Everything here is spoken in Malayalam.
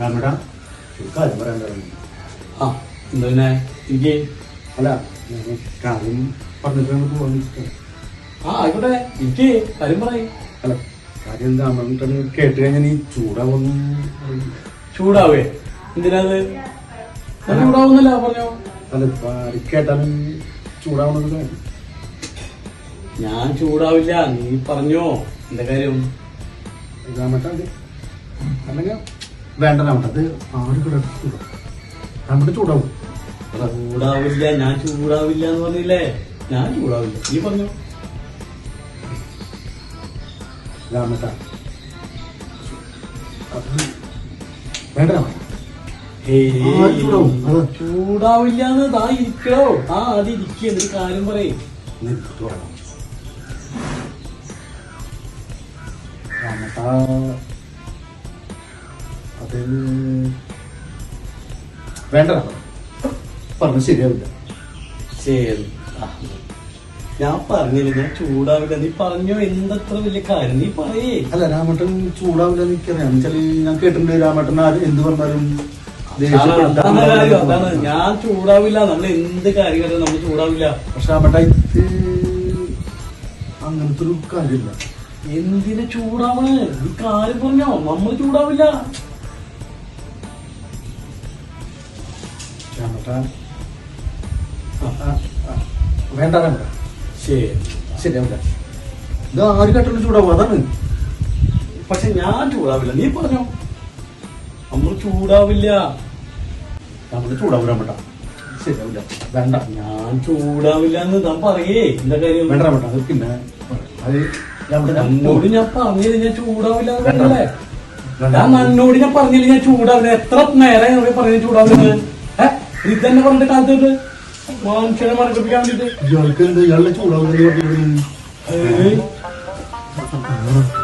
രാമേട്ടാ കാര്യം പറയാൻ ആ എന്താ പിന്നെ? എനിക്ക് അല്ല ഞാൻ കാര്യം പറഞ്ഞിട്ടാണ് പോകാൻ ആ ആയിക്കോട്ടെ. എനിക്ക് കാര്യം പറയും. അല്ല കാര്യം എന്താ? പറഞ്ഞിട്ട് കേട്ട് കഴിഞ്ഞാൽ ഈ ചൂടാവുന്നു ചൂടാവേ? എന്തിനാത് ചൂടാവുന്നല്ല പറഞ്ഞോ? അല്ല കേട്ടാലും ചൂടാവുന്നത് കാര്യം ഞാൻ ചൂടാവില്ല. നീ പറഞ്ഞോ. എന്താ കാര്യം? രാമേട്ടാ അല്ലെങ്കിൽ വേണ്ട രാമേട്ട അത് ആര് കിടക്കും രാമേട്ട ചൂടാവും. ചൂടാവില്ല. ഞാൻ ചൂടാവില്ല എന്ന് പറഞ്ഞില്ലേ? ഞാൻ ചൂടാവില്ല. നീ പറഞ്ഞു. രാമേട്ട വേണ്ട. ചൂടാവില്ല എന്ന് താ ഇരിക്കണോ? ആ അത് ഇരിക്കുക എന്നിട്ട് കാര്യം പറയും. രാമേട്ട അത് വേണ്ട പറഞ്ഞ ശരിയാവില്ല. ശരി. ഞാൻ പറഞ്ഞില്ല ഞാൻ ചൂടാവില്ല. നീ പറഞ്ഞോ എന്തത്ര വലിയ കാര്യം? നീ പറയേ. അല്ല രാമേട്ടൻ ചൂടാവില്ല എനിക്കറിയാം. എന്നുവെച്ചാൽ ഞാൻ കേട്ടിട്ടുണ്ട് രാമേട്ടൻ ആര് എന്ത് പറഞ്ഞാലും ഞാൻ ചൂടാവില്ല. നമ്മൾ എന്ത് കാര്യം നമ്മൾ ചൂടാവില്ല. പക്ഷെ രാമേട്ട ഇത് അങ്ങനത്തെ ഒരു കാര്യമില്ല. എന്തിനു ചൂടാവണേ? നീ കാര്യം പറഞ്ഞോ. നമ്മൾ ചൂടാവില്ല. വേണ്ട രാമേട്ട ശരി. ശരിയാവില്ല ഇത് ആര് കേട്ടാലും ചൂടാവും അതാണ്. പക്ഷെ ഞാൻ ചൂടാവില്ല. നീ പറഞ്ഞോ? നമ്മൾ ചൂടാവില്ല. നമ്മൾ ചൂടാവില്ല വേണ്ട ശരിയാവില്ല വേണ്ട. ഞാൻ ചൂടാവില്ല എന്ന് ഞാൻ പറയേ. എന്താ കാര്യം? വേണ്ട വേണ്ട. അത് പിന്നെ. അത് രാമേട്ട ഞാൻ പറഞ്ഞില്ല? ഞാൻ ചൂടാവില്ല എന്ന് വേണ്ട. പറഞ്ഞല്ലേ? വേണ്ട. ഞാൻ നന്നോട് ഞാൻ പറഞ്ഞില്ല ഞാൻ ചൂടാവില്ല? എത്ര നേരം പറഞ്ഞു ചൂടാവില്ല ഇത് തന്നെ പറഞ്ഞിട്ട് കാലത്തോട്ട് മനുഷ്യനെ മറക്കിപ്പിക്കാൻ വേണ്ടിട്ട്. ഇയാൾക്ക് എന്താ? ഇയാളുടെ ചൂടാവുന്ന ഏയ് പറഞ്ഞു